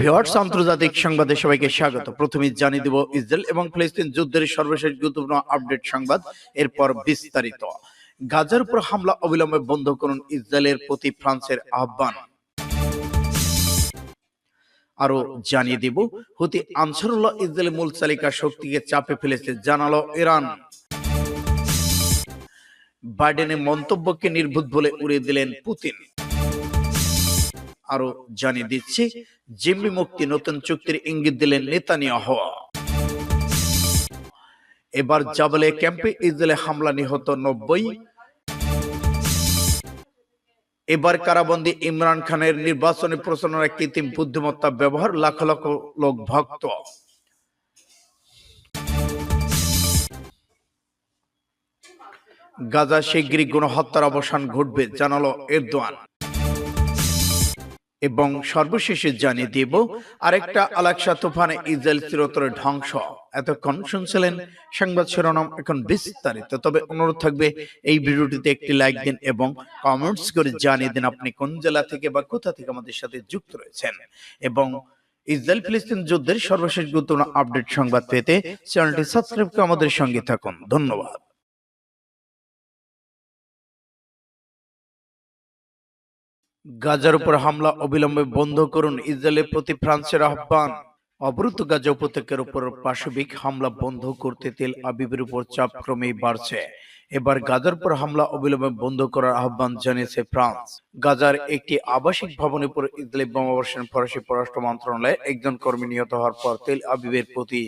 Viewers আন্তর্জাতিক সংবাদে সবাইকে স্বাগত। প্রথমে জানিয়ে দেব ইসরায়েল এবং ফিলিস্তিন যুদ্ধের সর্বশেষ গুরুত্বপূর্ণ আপডেট সংবাদ। এরপর বিস্তারিত। গাজার উপর হামলা অবিলম্বে বন্ধ করুন ইসরায়েলের প্রতি ফ্রান্সের আহ্বান। আরও জানিয়ে দিব হুতি আনসারুল্লাহ ইসরায়েলের মূল চালিকা শক্তিকে চাপে ফেলেছে জানালো ইরান। বাইডেনের মন্তব্যকে নির্ভুত বলে উড়িয়ে দিলেন পুতিন। আরও জানিয়ে দিচ্ছি, জিম্মি মুক্তি নতুন চুক্তির ইঙ্গিত দিলেন নেতানিয়া হওয়া এবার জাবলে ক্যাম্পে ইসরায়েলে হামলা নিহত নব্বই। এবার কারাবন্দী ইমরান খানের নির্বাচনী প্রচারণায় কৃত্রিম বুদ্ধিমত্তা ব্যবহার লাখ লক্ষ লোক ভক্ত। গাজা শিগগিরই গণহত্যার অবসান ঘটবে, জানালো এরদোয়ান। এবং সর্বশেষে জানিয়ে দিব, আরেকটা আলাকসা তুফানে ইসরায়েল চিরতরে ধ্বংস। এতক্ষণ শুনছিলেন সংবাদ শিরোনাম এখন বিস্তারিত, তবে অনুরোধ থাকবে এই ভিডিওটিতে একটি লাইক দিন এবং কমেন্টস করে জানিয়ে দিন আপনি কোন জেলা থেকে বা কোথা থেকে আমাদের সাথে যুক্ত রয়েছেন। এবং ইসরায়েল ফিলিস্তিন যুদ্ধের সর্বশেষ গুরুত্বপূর্ণ আপডেট সংবাদ পেতে চ্যানেলটি সাবস্ক্রাইব করে আমাদের সঙ্গে থাকুন। ধন্যবাদ। গাজার উপর হামলা অবিলম্বে বন্ধ করুন ইসরায়েলের প্রতি ফ্রান্সের আহ্বান। অবরুদ্ধ গাজা উপত্যকার উপর পাশবিক হামলা বন্ধ করতে তেল আবিবের উপর চাপ ক্রমেই বাড়ছে। এবার গাজার উপর হামলা অবিলম্বে বন্ধ করার আহ্বান জানিয়েছে ফ্রান্স। গাজার একটি আবাসিক ভবনের উপর ইসরায়েলি বোমাবর্ষণ ফরাসি পররাষ্ট্র মন্ত্রণালয়ে একজন কর্মী নিহত হওয়ার পর তেল আবিবের প্রতি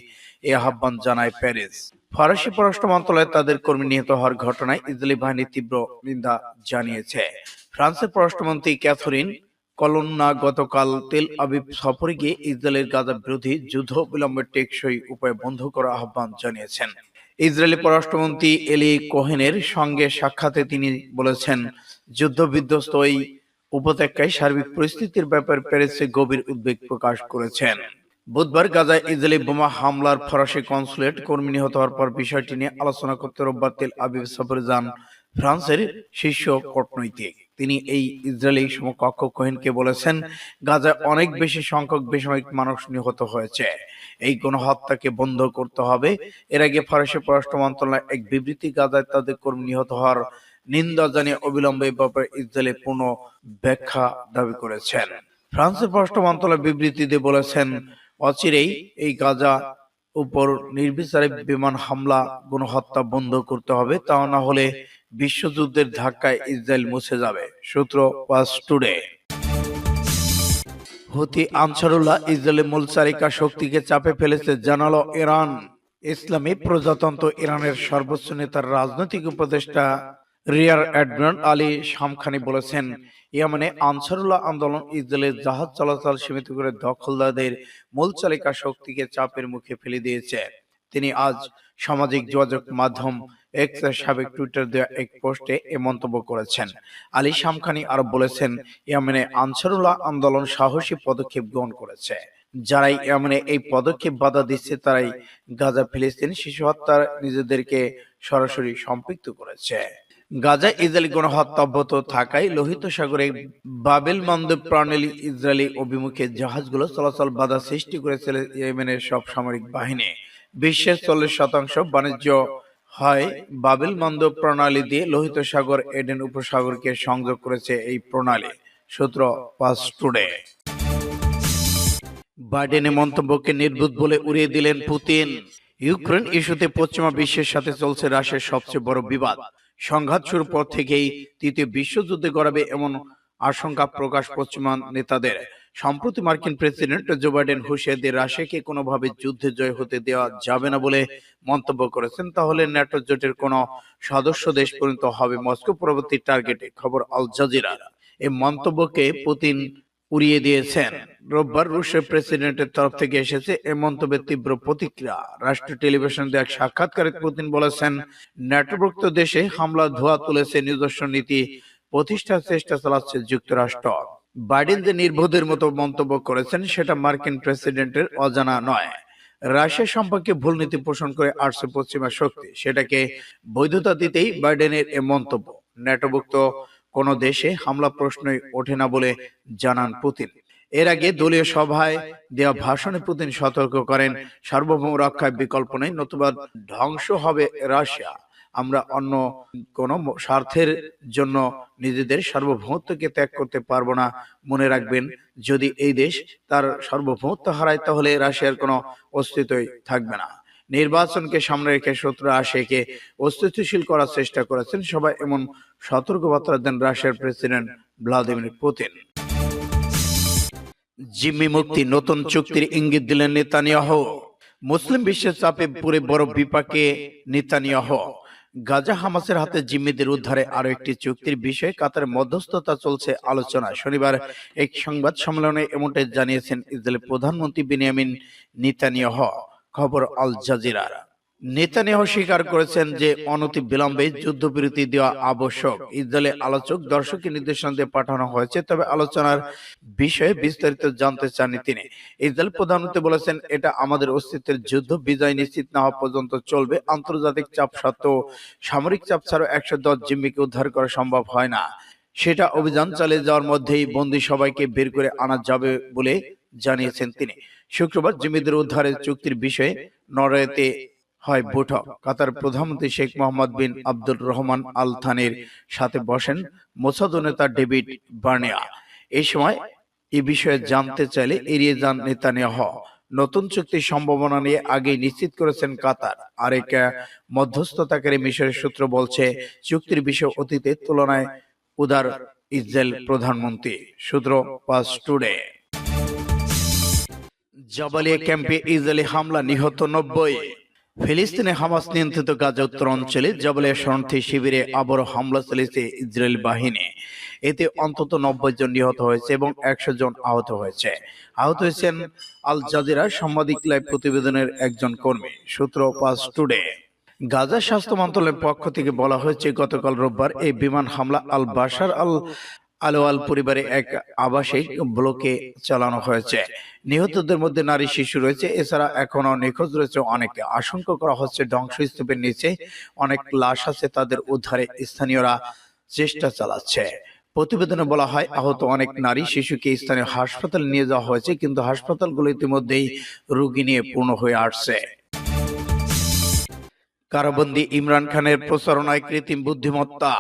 এ আহ্বান জানায় প্যারিস। ফরাসি পররাষ্ট্র মন্ত্রণালয় তাদের কর্মী নিহত হওয়ার ঘটনায় ইসরায়েলি বাহিনী তীব্র নিন্দা জানিয়েছে। ফ্রান্সের পররাষ্ট্রমন্ত্রী ক্যাথরিন কলোন্না গতকাল তেল আবিব সফরে গিয়ে ইসরায়েলের গাজা বিরোধী যুদ্ধ বিলম্বে টেকসই উপায় বন্ধ করার আহ্বান জানিয়েছেন। ইসরায়েলি পররাষ্ট্রমন্ত্রী এলি কোহেনের সঙ্গে সাক্ষাতে তিনি বলেছেন যুদ্ধ বিধ্বস্ত উপত্যকায় সার্বিক পরিস্থিতির ব্যাপারে প্যারিসে গভীর উদ্বেগ প্রকাশ করেছেন। বুধবার গাজায় ইসরায়েলি বোমা হামলার ফরাসি কনসুলেট কর্মী নিহত হওয়ার পর বিষয়টি নিয়ে আলোচনা করতে রোববার তেল আবিব সফরে যান ফ্রান্সের শীর্ষ কূটনৈতিক। তিনি এই ইসরায়েলি সমকক্ষ কোহেনকে বলেছেন, গাজায় অনেক বেশি সংখ্যক বেসামরিক মানুষ নিহত হয়েছে। এই কোন গণহত্যাকে বন্ধ করতে হবে। এর আগে ফরাসি পররাষ্ট্র মন্ত্রণালয় এক বিবৃতি গাজায় তাদের কর্মী নিহত হওয়ার নিন্দা জানিয়ে অবিলম্বে ব্যাপারে ইসরায়েলের পূর্ণ ব্যাখ্যা দাবি করেছেন। ফ্রান্সের পররাষ্ট্র মন্ত্রণালয় বিবৃতি দিয়ে বলেছেন, অচিরেই এই গাজা উপর নির্বিচারে বিমান হামলা, গণহত্যা বন্ধ করতে হবে। তা না হলে বিশ্বযুদ্ধের ধাক্কায় ইসরায়েল মুছে যাবে। সূত্র পাস টুডে। হুতি আনসারুল্লাহ ইসরায়েলের মূল চালিকা শক্তিকে চাপে ফেলেছে, জানালো ইরান। ইসলামী প্রজাতন্ত্র ইরানের সর্বোচ্চ নেতার রাজনৈতিক উপদেষ্টা রিয়ার অ্যাডমিরাল আলী শামখানি বলেছেন, ইয়ামানে আনসারুল্লাহ আন্দোলন ইসরায়েলের জাহাজ চলাচল সীমিত করে দখলদারদের মূল চালিকা শক্তিকে চাপের মুখে ফেলে দিয়েছে। তিনি আজ সামাজিক যোগাযোগ মাধ্যম সাবেক টুইটার দেওয়া এক পোস্টে এ মন্তব্য করেছেন। আলী শামখানি আরও বলেছেন ইয়ামেনে আনসারুল্লাহ আন্দোলন সাহসী পদক্ষেপ গ্রহণ করেছে। যারাই ইয়ামেনে এই পদক্ষেপ বাধা দিচ্ছে তারাই গাজা ফিলিস্তিন শিশু হত্যার নিজেদেরকে সরাসরি সম্পৃক্ত করেছে। গাজা ইসরায়েলি গণহত্যা অব্যাহত থাকায় লোহিত সাগরে বাবেল মন্দব প্রণালী ইসরায়েলি অভিমুখে জাহাজগুলো চলাচল বাধা সৃষ্টি করেছিল ইয়েমেনের সব সামরিক বাহিনী। বিশ্বের চল্লিশ শতাংশ বাণিজ্য হয় বাবেল মন্দ প্রণালী দিয়ে লোহিত সাগর এডেন উপসাগরকে সংযোগ করেছে এই প্রণালী। সূত্র পাস টুডে। বাইডেনের মন্তব্যকে নির্বুত বলে উড়িয়ে দিলেন পুতিন। ইউক্রেন ইস্যুতে পশ্চিমা বিশ্বের সাথে চলছে রাশিয়ার সবচেয়ে বড় বিবাদ। সংঘাত শুরুর পর থেকেই তৃতীয় বিশ্বযুদ্ধে গড়াবে এমন আশঙ্কা প্রকাশ পশ্চিমা নেতাদের। সম্প্রতি মার্কিন প্রেসিডেন্ট জো বাইডেন হুঁশিয়ার দিয়ে রাশিয়াকে কোনোভাবে যুদ্ধে জয় হতে দেওয়া যাবে না বলে মন্তব্য করেছেন। তাহলে ন্যাটো জোটের কোন সদস্য দেশ পরিণত হবে মস্কো পরবর্তী টার্গেটে, খবর আল জাজিরা। এই মন্তব্যকে পুতিন উড়িয়ে দিয়েছেন। রোববার রুশের প্রেসিডেন্টের তরফ থেকে এসেছে এ মন্তব্যের তীব্র প্রতিক্রিয়া। রাষ্ট্রীয় টেলিভিশন এক সাক্ষাৎকারে পুতিন বলেছেন, ন্যাটোভুক্ত দেশে হামলা ধোয়া তুলেছে নিজস্ব নীতি প্রতিষ্ঠার চেষ্টা চালাচ্ছে যুক্তরাষ্ট্র। বাইডেন যে নির্বোধের মতো মন্তব্য করেছেন সেটা মার্কিন প্রেসিডেন্টের অজানা নয়। রাশিয়া সম্পর্কে ভুল নীতি পোষণ করে আসছে পশ্চিমা শক্তি সেটাকে বৈধতা দিতেই বাইডেনের এ মন্তব্য। ন্যাটোভুক্ত কোন দেশে হামলা প্রশ্নই ওঠে না বলে জানান পুতিন। এর আগে দলীয় সভায় দেওয়া ভাষণে পুতিন সতর্ক করেন সার্বভৌম রক্ষায় বিকল্প নেই নতুবা ধ্বংস হবে রাশিয়া। আমরা অন্য কোন স্বার্থের জন্য নিজেদের সার্বভৌমত্বকে ত্যাগ করতে পারব না। মনে রাখবেন, যদি এই দেশ তার সার্বভৌমত্ব হারায়, তাহলে রাশিয়ার কোনো অস্তিত্বই থাকবে না। নির্বাচনকে সামনে রেখে শত্রু আশেকে অস্তিত্বশীল করার চেষ্টা করেছেন সবাই এমন সতর্কবার্তা দেন রাশিয়ার প্রেসিডেন্ট ভ্লাদিমির পুতিন। জিম্মি মুক্তি নতুন চুক্তির ইঙ্গিত দিলেন নেতানিয়াহ। মুসলিম বিশ্বের চাপে পুরে বড় বিপাকে নেতানিয়াহ। গাজা হামাসের হাতে জিম্মিদের উদ্ধারে আরও একটি চুক্তির বিষয়ে কাতার মধ্যস্থতা চলছে আলোচনা শনিবার এক সংবাদ সম্মেলনে এমনটাই জানিয়েছেন ইসরায়েলের প্রধানমন্ত্রী বিনিয়ামিন নিতানিয়হ। খবর আল জাজিরার। নেতানিয়াহ স্বীকার করেছেন যে অনতি বিলম্বে যুদ্ধবিরতি দেওয়া আবশ্যক। ইসরায়েলে আলোচক দর্শকের নির্দেশনা দিয়ে পাঠানো হয়েছে, তবে আলোচনার বিষয়ে বিস্তারিত জানতে চাননি তিনি। ইসরায়েল প্রধানমন্ত্রী বলেছেন, এটা আমাদের অস্তিত্বের যুদ্ধ, বিজয় নিশ্চিত না হওয়া পর্যন্ত চলবে। আন্তর্জাতিক চাপ সত্ত্বেও সামরিক চাপ ছাড়াও একশো দশ জিম্মিকে উদ্ধার করা সম্ভব হয় না। সেটা অভিযান চালিয়ে যাওয়ার মধ্যেই বন্দী সবাইকে বের করে আনা যাবে বলে জানিয়েছেন তিনি। শুক্রবার জিম্মিদের উদ্ধারের চুক্তির বিষয়ে নরওয়েতে হয় বৈঠক। কাতার প্রধানমন্ত্রী শেখ মোহাম্মদ বিন আব্দুর রহমান আল থানির সাথে বসেন মোসাদ নেতা ডেভিড বার্নিয়া। এই সময় এ বিষয়ে জানতে চাইলে এড়িয়ে যান নেতানিয়াহ। নতুন চুক্তির সম্ভাবনা নিয়ে আগেই নিশ্চিত করেছেন কাতার। আরেক মধ্যস্থতাকারী মিশরের সূত্র বলছে চুক্তির বিষয় অতীতের তুলনায় উদার ইসরায়েল প্রধানমন্ত্রী। সূত্র পাস টুডে। জাবালিয়া ক্যাম্পে ইসরায়েলি হামলা নিহত নব্বই ফিলিস্তিনে হামাস নিয়ন্ত্রিত গাজা উত্তর অঞ্চলে জাবালিয়া শরণার্থী শিবিরে আবারও হামলা চালিয়েছে ইসরায়েল বাহিনী। এতে অন্তত নব্বই জন নিহত হয়েছে এবং একশো জন আহত হয়েছে। আহত হয়েছেন আল জাজিরা সাংবাদিক লাইভ প্রতিবেদনের একজন কর্মী, সূত্র পাস টুডে। গাজা স্বাস্থ্য মন্ত্রণালয়ের পক্ষ থেকে বলা হয়েছে, গতকাল রোববার এই বিমান হামলা আল বাশার আল আলোয়াল পরিবারে এক আবাসিক ব্লকে চালানো হয়েছে। নিহতদের মধ্যে নারী শিশু রয়েছে। এছাড়া এখনও নিখোঁজ রয়েছে অনেকে আশঙ্কা করা হচ্ছে ধ্বংসস্তূপের নিচে অনেক লাশ আছে তাদের উদ্ধারে স্থানীয়রা চেষ্টা চালাচ্ছে। প্রতিবেদনে বলা হয় আহত অনেক নারী শিশুকে স্থানীয় হাসপাতালে নিয়ে যাওয়া হয়েছে কিন্তু হাসপাতালগুলো ইতিমধ্যেই রোগী নিয়ে পূর্ণ হয়ে আসছে। কারাবন্দি ইমরান খানের প্রচারণায় কৃত্রিম বুদ্ধিমত্তা।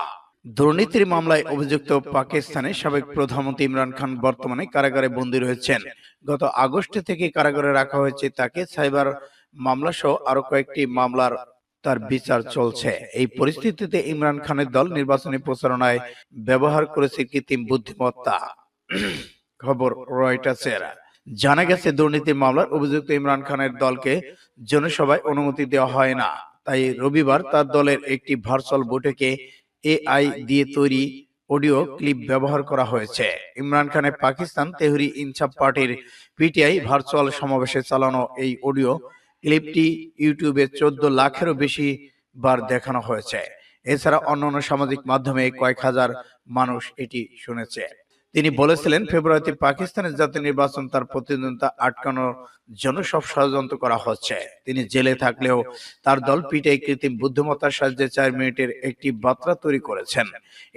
দুর্নীতির মামলায় অভিযুক্ত পাকিস্তানের সাবেক প্রধানমন্ত্রী ইমরান খান বর্তমানে কারাগারে বন্দী রয়েছেন। গত আগস্ট থেকে কারাগারে রাখা হয়েছে তাকে। সাইবার মামলা সহ আরও কয়েকটি মামলার তার বিচার চলছে। এই পরিস্থিতিতে ইমরান খানের দল নির্বাচনী প্রচারণায় ব্যবহার করেছে কৃত্রিম বুদ্ধিমত্তা। খবর রয়টার্সের। জানা গেছে, দুর্নীতির মামলার অভিযুক্ত ইমরান খানের দলকে জনসভায় অনুমতি দেওয়া হয় না। তাই রবিবার তার দলের একটি ভার্চুয়াল বৈঠকে এআই দিয়ে তৈরি অডিও ক্লিপ ব্যবহার করা হয়েছে। ইমরান খানের পাকিস্তান তেহরি ইনসাফ পার্টির পিটিআই ভার্চুয়াল সমাবেশে চালানো এই অডিও ক্লিপটি ইউটিউবে চোদ্দ লাখেরও বেশি বার দেখানো হয়েছে। এছাড়া অন্যান্য সামাজিক মাধ্যমে কয়েক হাজার মানুষ এটি শুনেছে। তিনি বলেছিলেন ফেব্রুয়ারিতে পাকিস্তানের জাতীয় নির্বাচন তার প্রতিদ্বন্দ্বিতা আটকানোর জন্য সব ষড়যন্ত্র করা হচ্ছে। তিনি জেলে থাকলেও তার দল পিটিআই কৃত্রিম বুদ্ধিমত্তার সাহায্যে চার মিনিটের একটি বার্তা তৈরি করেছেন।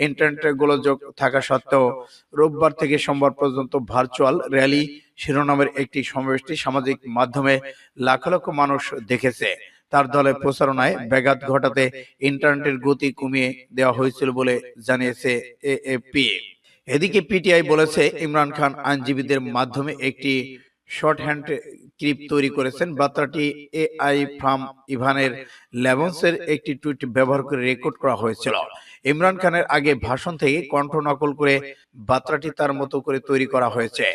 ইন্টারনেটের গোলযোগ থাকা সত্ত্বেও রোববার থেকে সোমবার পর্যন্ত ভার্চুয়াল র্যালি শিরোনামের একটি সমাবেশটি সামাজিক মাধ্যমে লাখ লক্ষ মানুষ দেখেছে। তার দলের প্রচারণায় ব্যাঘাত ঘটাতে ইন্টারনেটের গতি কমিয়ে দেওয়া হয়েছিল বলে জানিয়েছে এএপি। এদিকে পিটিআই বলেছে ইমরান খান আইনজীবীদের মাধ্যমে একটি শর্ট হ্যান্ড ক্লিপ তৈরি করেছেন বার্তাটি এআই ফ্রাম ইভানের লেবন্সের একটি টুইট ব্যবহার করে রেকর্ড করা হয়েছিল। ইমরান খানের আগে ভাষণ থেকে কণ্ঠ নকল করে বার্তাটি তার মতো করে তৈরি করা হয়েছে।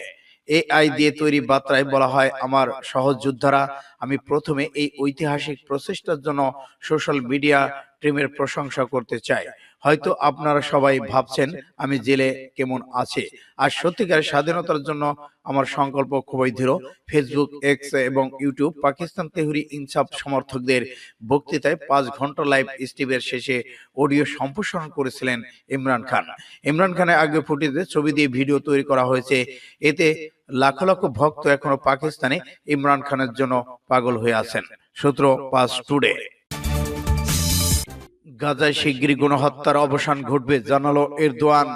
এআই দিয়ে তৈরি বার্তায় বলা হয় আমার সহযোদ্ধারা আমি প্রথমে এই ঐতিহাসিক প্রচেষ্টার জন্য সোশ্যাল মিডিয়া টিমের প্রশংসা করতে চাই। হয়তো আপনারা সবাই ভাবছেন আমি জেলে কেমন আছে? আর সত্যিকার স্বাধীনতার জন্য আমার সংকল্প খুবই দৃঢ়। ফেসবুক এক্স এবং ইউটিউব পাকিস্তান তেহরি ইনসাফ সমর্থকদের বক্তৃতায় পাঁচ ঘণ্টা লাইভ স্টিভের শেষে অডিও সম্প্রসারণ করেছিলেন ইমরান খান। ইমরান খানের আগে ফুটেজে ছবি দিয়ে ভিডিও তৈরি করা হয়েছে। এতে লাখ লক্ষ ভক্ত এখনও পাকিস্তানে ইমরান খানের জন্য পাগল হয়ে আছেন। সূত্র পাস টুডে গাজায় শিগগিরই গণহত্যার অবসান ঘটবে, জানালো এরদোয়ান।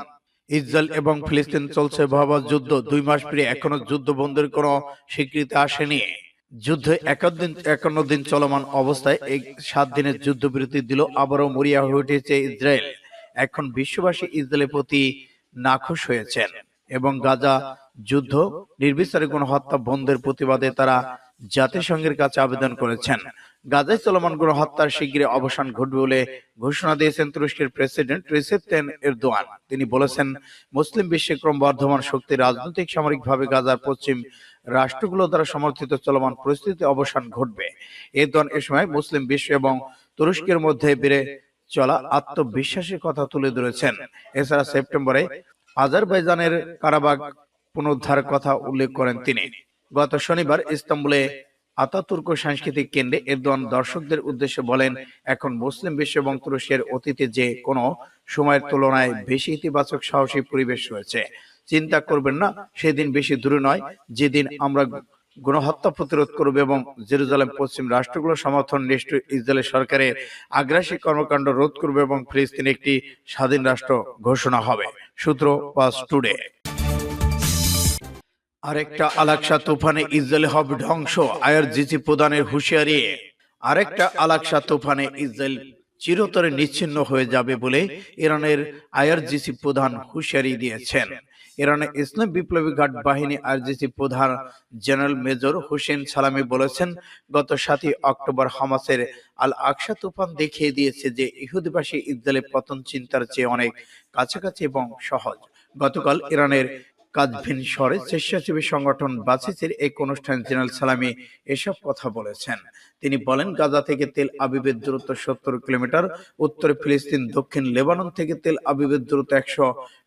ইসরায়েল এবং ফিলিস্তিন চলছে ভয়াবহ যুদ্ধ। দুই মাস পেরিয়ে এখনও যুদ্ধ বন্ধের কোনো স্বীকৃতি আসেনি। যুদ্ধ একান্ন দিন একান্ন দিন চলমান অবস্থায় এই সাত দিনের যুদ্ধবিরতি দিল, আবারও মরিয়া হয়ে উঠেছে ইসরায়েল। এখন বিশ্ববাসী ইসরায়েলের প্রতি নাখোশ হয়েছেন এবং গাজা যুদ্ধ, নির্বিচারে কোনো হত্যা বন্ধের প্রতিবাদে তারা জাতিসংঘের কাছে আবেদন করেছেন। গাজায় চলমান গণহত্যার শিগগিরই অবসান ঘটবে বলে ঘোষণা দিয়েছেন তুরস্কের প্রেসিডেন্ট রিসেপ তেন এরদোয়ান। তিনি বলেছেন, মুসলিম বিশ্বে ক্রমবর্ধমান শক্তি রাজনৈতিক, সামরিকভাবে গাজার পশ্চিম রাষ্ট্রগুলো দ্বারা সমর্থিত চলমান পরিস্থিতি অবসান ঘটবে। এরদোয়ান এ সময় মুসলিম বিশ্ব এবং তুরস্কের মধ্যে বেড়ে চলা আত্মবিশ্বাসের কথা তুলে ধরেছেন। এছাড়া সেপ্টেম্বরে আজারবাইজানের কারাবাগ পুনরুদ্ধার কথা উল্লেখ করেন তিনি। গত শনিবার ইস্তাম্বুলে আতাতুর্ক সাংস্কৃতিক কেন্দ্রে এরদোয়ান দর্শকদের উদ্দেশ্যে বলেন, এখন মুসলিম বিশ্ব এবং তুরস্কের অতীতে যে কোনো সময়ের তুলনায় বেশি ইতিবাচক সাহসী পরিবেশ রয়েছে। চিন্তা করবেন না, সেদিন বেশি দূরে নয়, যেদিন আমরা গণহত্যা প্রতিরোধ করবে এবং জেরুজালেম পশ্চিম রাষ্ট্রগুলো সমর্থন নিষ্ঠুর ইসরায়েলের সরকারের আগ্রাসী কর্মকাণ্ড রোধ করবে এবং ফিলিস্তিন একটি স্বাধীন রাষ্ট্র ঘোষণা হবে। সূত্র পাস টুডে। আরেকটা আলাকসা তুফানে ইসরায়েল হবে ধ্বংস আইআরজিসি প্রদানের হুঁশিয়ারি। আরেকটা আলাকসা তুফানে ইসরায়েল চিরতরে নিচ্ছিন্ন হয়ে যাবে বলে ইরানের আইআরজিসি প্রধান হুঁশিয়ারি দিয়েছেন। ইরানের ইসলাম বিপ্লবী ঘাট বাহিনী আইআরজিসি প্রধান জেনারেল মেজর হোসেন সালামি বলেছেন, গত সাতই অক্টোবর হামাসের আল আকসা তুফান দেখিয়ে দিয়েছে যে ইহুদিবাসী ইসরায়েলের পতন চিন্তার চেয়ে অনেক কাছাকাছি এবং সহজ। গতকাল ইরানের কাজভিন শহরে স্বেচ্ছাসেবী সংগঠন বাসিসের এক অনুষ্ঠানে জেনারেল সালামি এসব কথা বলেছেন। তিনি বলেন, গাজা থেকে তেল আবিবের দূরত্ব সত্তর কিলোমিটার, উত্তরে ফিলিস্তিন, দক্ষিণ লেবানন থেকে তেল আবিবের দূরত্ব একশো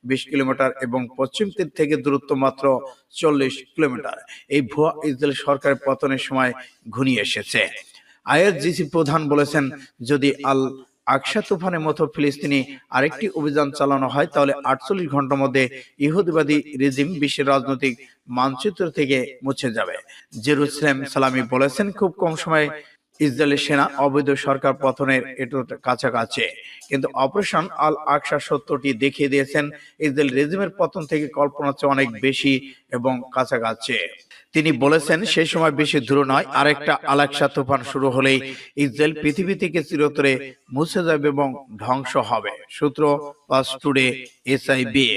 বিশ কিলোমিটার এবং পশ্চিম তীর থেকে দূরত্ব মাত্র চল্লিশ কিলোমিটার। এই ভুয়া ইসরায়েল সরকারের পতনের সময় ঘনিয়ে এসেছে। আইআরজিসি প্রধান বলেছেন, যদি আল আকসা তুফানের মতো ফিলিস্তিনি আরেকটি অভিযান চালানো হয়, তাহলে আটচল্লিশ ঘণ্টার মধ্যে ইহুদিবাদী রেজিম বিশ্বের রাজনৈতিক মানচিত্র থেকে মুছে যাবে। জেরুসালেম সালামি বলেছেন, খুব কম সময়ে ইসরায়েলের সেনা অবৈধ সরকার পতনের একটু কাছাকাছি। কিন্তু অপারেশন আল আকসা সত্যটি দেখিয়ে দিয়েছেন ইসরায়েল রেজিমের পতন থেকে কল্পনার চেয়ে অনেক বেশি এবং কাছাকাছি। তিনি বলেছেন সেই সময় বেশি দূর নয়, আরেকটা আলাকসা তুফান শুরু হলেই ইসরায়েল পৃথিবী থেকে চিরতরে মুছে যাবে এবং ধ্বংস হবে। সূত্র পাস টুডে, এসআইবি।